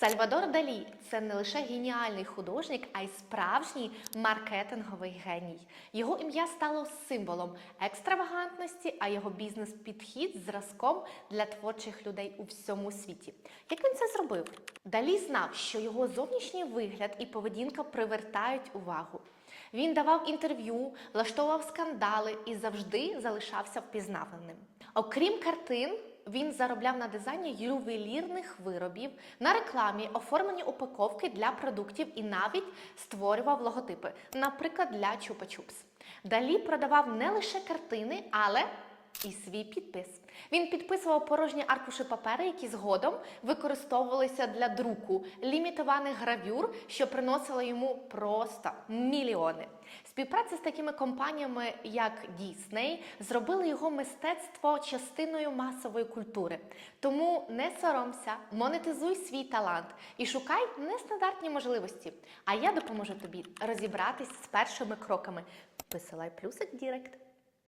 Сальвадор Далі це не лише геніальний художник, а й справжній маркетинговий геній. Його ім'я стало символом екстравагантності, а його бізнес-підхід зразком для творчих людей у всьому світі. Як він це зробив? Далі знав, що його зовнішній вигляд і поведінка привертають увагу. Він давав інтерв'ю, влаштовував скандали і завжди залишався впізнаваним. Окрім картин, він заробляв на дизайні ювелірних виробів, на рекламі, оформленні упаковки для продуктів і навіть створював логотипи, наприклад, для Чупа-Чупс. Далі продавав не лише картини, але і свій підпис. Він підписував порожні аркуші паперу, які згодом використовувалися для друку лімітованих гравюр, що приносили йому просто мільйони. Співпраця з такими компаніями, як Дісней, зробили його мистецтво частиною масової культури. Тому не соромся, монетизуй свій талант і шукай нестандартні можливості. А я допоможу тобі розібратись з першими кроками. Висилай плюсик в Дірект.